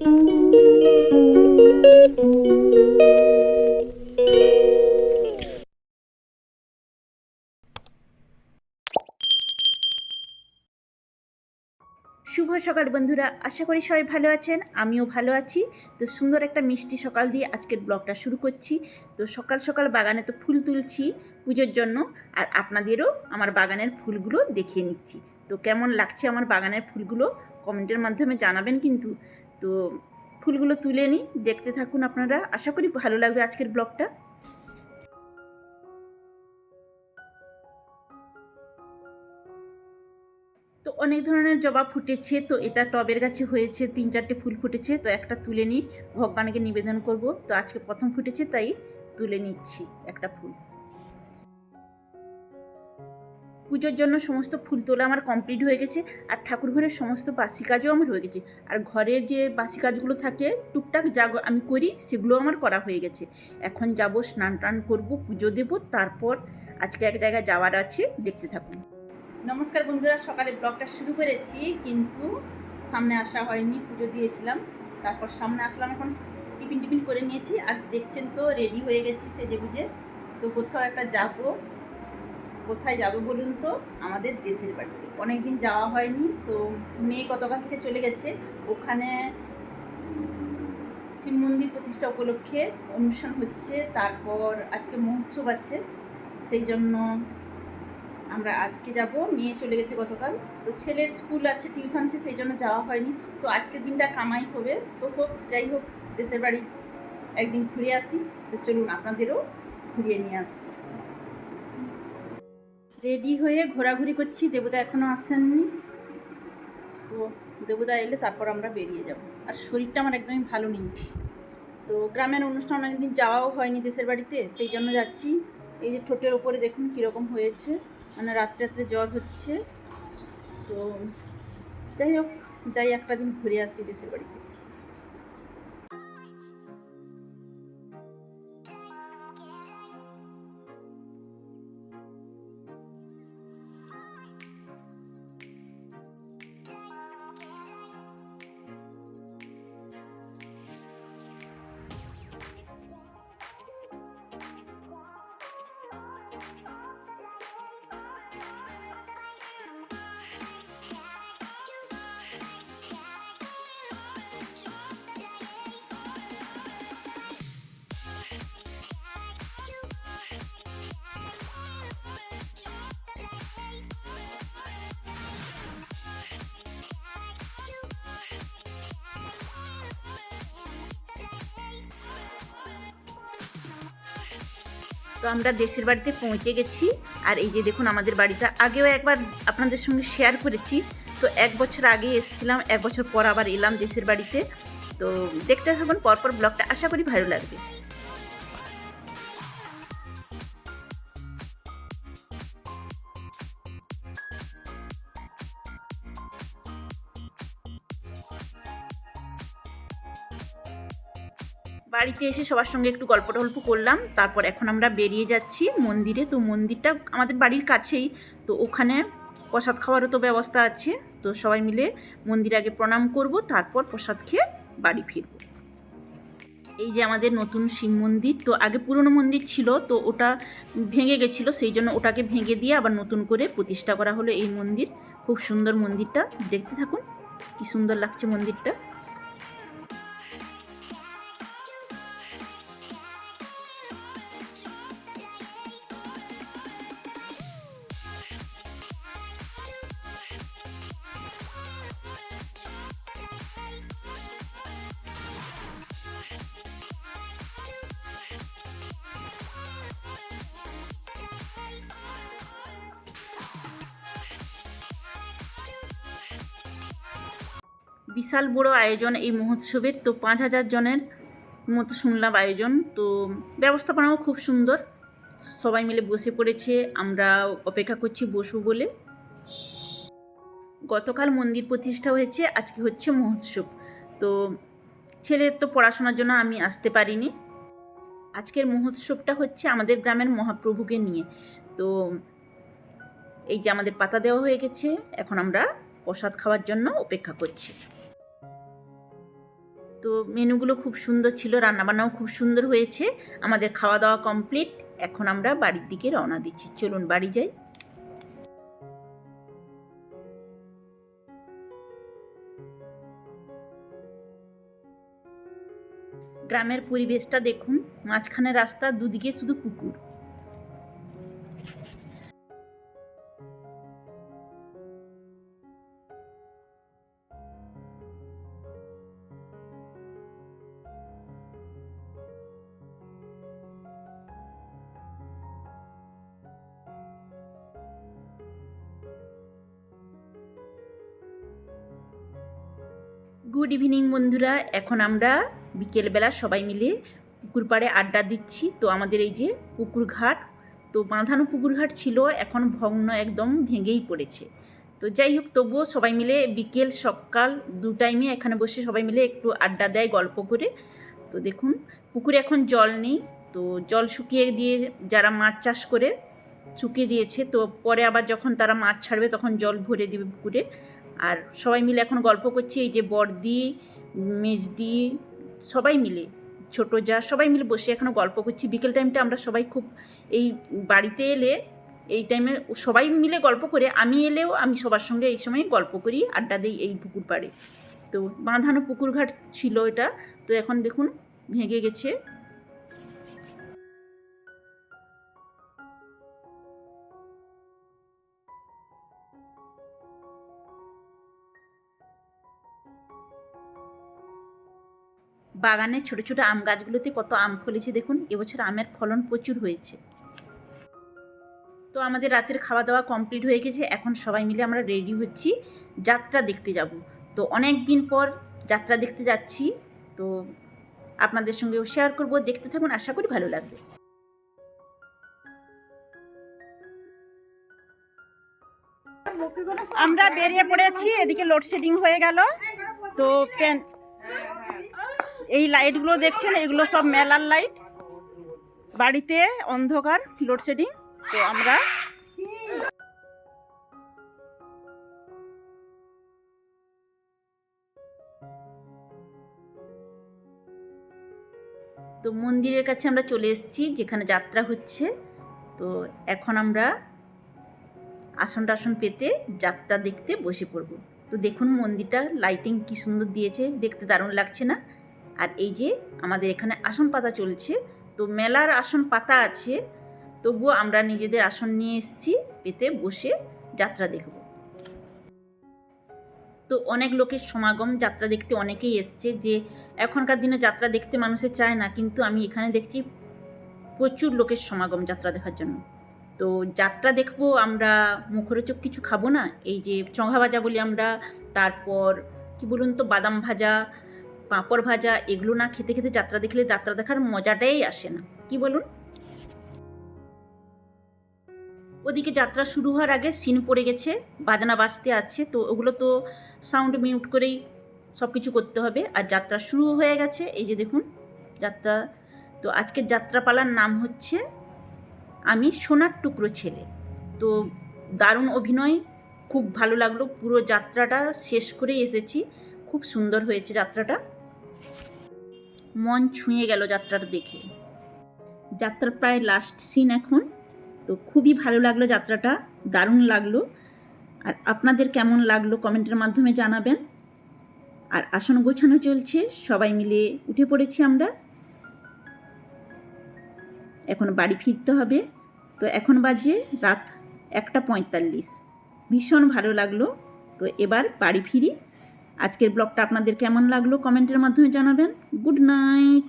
শুভ সকাল বন্ধুরা, আশা করি সবাই ভালো আছেন, আমিও ভালো আছি। তো সুন্দর একটা মিষ্টি সকাল দিয়ে আজকের ব্লগটা শুরু করছি। তো সকাল সকাল বাগানে তো ফুল তুলছি পুজোর জন্য, আর আপনাদেরও আমার বাগানের ফুলগুলো দেখিয়ে নিচ্ছি। তো কেমন লাগছে আমার বাগানের ফুলগুলো? কমেন্টের মাধ্যমে জানাবেন কিন্তু। তো ফুলগুলো তুলে নিই, দেখতে থাকুন আপনারা। আশা করি ভালো লাগবে আজকের ব্লগটা। তো অনেক ধরনের জবা ফুটেছে, তো এটা টবের গাছে হয়েছে, তিন চারটে ফুল ফুটেছে, তো একটা তুলে নিই। ভগবানকে নিবেদন করব। তো আজকে প্রথম ফুটেছে, তাই তুলে নিচ্ছি একটা ফুল। পুজোর জন্য সমস্ত ফুল তোলা আমার কমপ্লিট হয়ে গেছে, আর ঠাকুর ঘরের সমস্ত বাসি কাজও আমার হয়ে গেছে। আর ঘরের যে বাসি কাজগুলো থাকে, টুকটাক যা আমি করি, সেগুলো আমার করা হয়ে গেছে। এখন যাব স্নান টান করব, পুজো দেবো, তারপর আজকে এক জায়গায় যাওয়ার আছে, দেখতে থাকুন। নমস্কার বন্ধুরা, সকালে ব্লগটা শুরু করেছি, কিন্তু সামনে আসা হয়নি, পুজো দিয়েছিলাম। তারপর সামনে আসলাম, এখন টিফিন টিফিন করে নিয়েছি, আর দেখছেন তো রেডি হয়ে গেছি সেজে গুজে তো কোথাও একটা যাব কোথায় যাব বলুন তো? আমাদের দেশের বাড়িতে। অনেক দিন যাওয়া হয়নি, তো মেয়ে গতকাল থেকে চলে গেছে। ওখানে শিব মন্দির প্রতিষ্ঠা উপলক্ষে অনুষ্ঠান হচ্ছে, তারপর আজকে মহোৎসব আছে। সেই জন্য আমরা আজকে যাব। মেয়ে চলে গেছে গতকাল। তো ছেলের স্কুল আছে, টিউশন আছে, সেই জন্য যাওয়া হয়নি। তো আজকের দিনটা কামাই হবে। তো হোক, যাই হোক, দেশের বাড়ি একদিন ঘুরে আসি। তো চলুন, আপনাদেরও ঘুরিয়ে নিয়ে আসি। রেডি হয়ে ঘোরাঘুরি করছি। দেবতা এখনও আসেননি। তো দেবতা এলে তারপর আমরা বেরিয়ে যাব। আর শরীরটা আমার একদমই ভালো নেই। তো গ্রামের অনুষ্ঠান অনেকদিন যাওয়াও হয়নি দেশের বাড়িতে, সেই জন্য যাচ্ছি। এই যে ঠোঁটের ওপরে দেখুন কীরকম হয়েছে। মানে রাত্রে রাত্রে জ্বর হচ্ছে। তো যাই হোক, যাই একটা দিন ঘুরে আসি দেশের বাড়িতে। তো আমরা দেশের বাড়িতে পৌঁছে গেছি। আর এই যে দেখুন আমাদের বাড়িটা। আগেও একবার আপনাদের সঙ্গে শেয়ার করেছি। তো এক বছর আগে এসেছিলাম, এক বছর পর আবার এলাম দেশের বাড়িতে। তো দেখতে থাকুন, পরপর ব্লগটা আশা করি ভালো লাগবে। বাড়িতে এসে সবার সঙ্গে একটু গল্প টল্প করলাম, তারপর এখন আমরা বেরিয়ে যাচ্ছি মন্দিরে। তো মন্দিরটা আমাদের বাড়ির কাছেই, তো ওখানে প্রসাদ খাওয়ারও তো ব্যবস্থা আছে। তো সবাই মিলে মন্দিরে আগে প্রণাম করব, তারপর প্রসাদ খেয়ে বাড়ি ফিরব। এই যে আমাদের নতুন শিব মন্দির, তো আগে পুরনো মন্দির ছিল, তো ওটা ভেঙে গেছিল, সেই জন্য ওটাকে ভেঙে দিয়ে আবার নতুন করে প্রতিষ্ঠা করা হলো এই মন্দির। খুব সুন্দর মন্দিরটা, দেখতে থাকুন, কি সুন্দর লাগছে মন্দিরটা। বিশাল বড় আয়োজন এই মহোৎসবের। তো পাঁচ হাজার জনের মতো শুনলাম আয়োজন। তো ব্যবস্থাপনাও খুব সুন্দর। সবাই মিলে বসে পড়েছে। আমরা অপেক্ষা করছি বসবো বলে। গতকাল মন্দির প্রতিষ্ঠা হয়েছে। আজকে হচ্ছে মহোৎসব। তো ছেলের তো পড়াশোনার জন্য আমি আসতে পারিনি। আজকের মহোৎসবটা হচ্ছে আমাদের গ্রামের মহাপ্রভুকে নিয়ে। তো এই যে আমাদের পাতা দেওয়া হয়ে গেছে। এখন আমরা প্রসাদ খাওয়ার জন্য অপেক্ষা করছি। তো মেনুগুলো খুব সুন্দর ছিল, রান্নাবান্নাও খুব সুন্দর হয়েছে। আমাদের খাওয়া দাওয়া কমপ্লিট এখন আমরা বাড়ির দিকে রওনা দিচ্ছি। চলুন বাড়ি যাই। গ্রামের পরিবেশটা দেখুন মাঝখানে রাস্তা, দুদিকে শুধু পুকুর। গুড ইভিনিং বন্ধুরা। এখন আমরা বিকেলবেলা সবাই মিলে পুকুর পাড়ে আড্ডা দিচ্ছি। তো আমাদের এই যে পুকুর ঘাট, তো বাঁধানো পুকুর ঘাট ছিল, এখন ভগ্ন একদম ভেঙেই পড়েছে। তো যাই হোক, তবুও সবাই মিলে বিকেল সকাল দু টাইমে এখানে বসে সবাই মিলে একটু আড্ডা দেয়, গল্প করে। তো দেখুন, পুকুরে এখন জল নেই। তো জল শুকিয়ে দিয়ে যারা মাছ চাষ করে শুকিয়ে দিয়েছে। তো পরে আবার যখন তারা মাছ ছাড়বে তখন জল ভরে দিবে পুকুরে। আর সবাই মিলে এখন গল্প করছি, এই যে বড়দি, মেজদি, সবাই মিলে, ছোট যা, সবাই মিলে বসে এখনও গল্প করছি। বিকেল টাইমটা আমরা সবাই খুব, এই বাড়িতে এলে এই টাইমে সবাই মিলে গল্প করে, আমি এলেও আমি সবার সঙ্গে এই সময় গল্প করি, আড্ডা দিই এই পুকুর পাড়ে। তো বাঁধানো পুকুর ঘাট ছিল এটা। তো এখন দেখুন, ভেঙে গেছে। বাগানের ছোট ছোট আম গাছগুলোতে কত আম ফলেছে দেখুন, এবছর আমের ফলন প্রচুর হয়েছে। তো আমাদের রাতের খাওয়া দাওয়া কমপ্লিট হয়ে গেছে, এখন সবাই মিলে আমরা রেডি হচ্ছি, যাত্রা দেখতে যাব। তো অনেক দিন পর যাত্রা দেখতে যাচ্ছি, তো আপনাদের সঙ্গেও শেয়ার করব, দেখতে থাকুন, আশা করি ভালো লাগবে। আমরা বেরিয়ে পড়েছি, এদিকে লোডশেডিং হয়ে গেল, তো পেন এই লাইটগুলো দেখছেন? এগুলো সব মেলার লাইট বাড়িতে অন্ধকার লোডশেডিং তো আমরা তো মন্দিরের কাছে আমরা চলে এসেছি, যেখানে যাত্রা হচ্ছে। তো এখন আমরা আসন টাসন পেতে যাত্রা দেখতে বসে পড়ব। তো দেখুন মন্দিরটা লাইটিং কি সুন্দর দিয়েছে, দেখতে দারুণ লাগছে না? আর এই যে আমাদের এখানে আসন পাতা চলছে, তো মেলার আসন পাতা আছে, তবুও আমরা নিজেদের আসন নিয়ে এসেছি, পেতে বসে যাত্রা দেখব। তো অনেক লোকের সমাগম, যাত্রা দেখতে অনেকেই এসছে যে এখনকার দিনে যাত্রা দেখতে মানুষে চায় না, কিন্তু আমি এখানে দেখছি প্রচুর লোকের সমাগম যাত্রা দেখার জন্য। তো যাত্রা দেখব আমরা, মুখরোচক কিছু খাব না? এই যে চঙা ভাজা বলি আমরা, তারপর কি বলুন তো, বাদাম ভাজা পাঁপড় ভাজা এগুলো না খেতে খেতে যাত্রা দেখলে যাত্রা দেখার মজাটাই আসে না। কি বলুন? ওদিকে যাত্রা শুরু হওয়ার আগে সিন পড়ে গেছে, বাজনা বাজতে আছে, তো ওগুলো তো সাউন্ড মিউট করেই সব কিছু করতে হবে। আর যাত্রা শুরু হয়ে গেছে, এই যে দেখুন যাত্রা। তো আজকের যাত্রাপালার নাম হচ্ছে আমি সোনার টুকরো ছেলে। তো দারুণ অভিনয়, খুব ভালো লাগল। পুরো যাত্রাটা শেষ করে এসেছি। খুব সুন্দর হয়েছে যাত্রাটা। মন ছুঁয়ে গেল যাত্রাটা দেখে। যাত্রার প্রায় লাস্ট সিন এখন। তো খুবই ভালো লাগল যাত্রাটা, দারুণ লাগল। আর আপনাদের কেমন লাগল কমেন্টের মাধ্যমে জানাবেন। আর আসন গোছানো চলছে, সবাই মিলে উঠে পড়েছি আমরা। এখন বাড়ি ফিরতে হবে। তো এখন বাজে রাত একটা পঁয়তাল্লিশ। ভীষণ ভালো লাগল। তো এবার বাড়ি ফিরি। আজকের ব্লগটা আপনাদের কেমন লাগল কমেন্টের মাধ্যমে জানাবেন। Good night.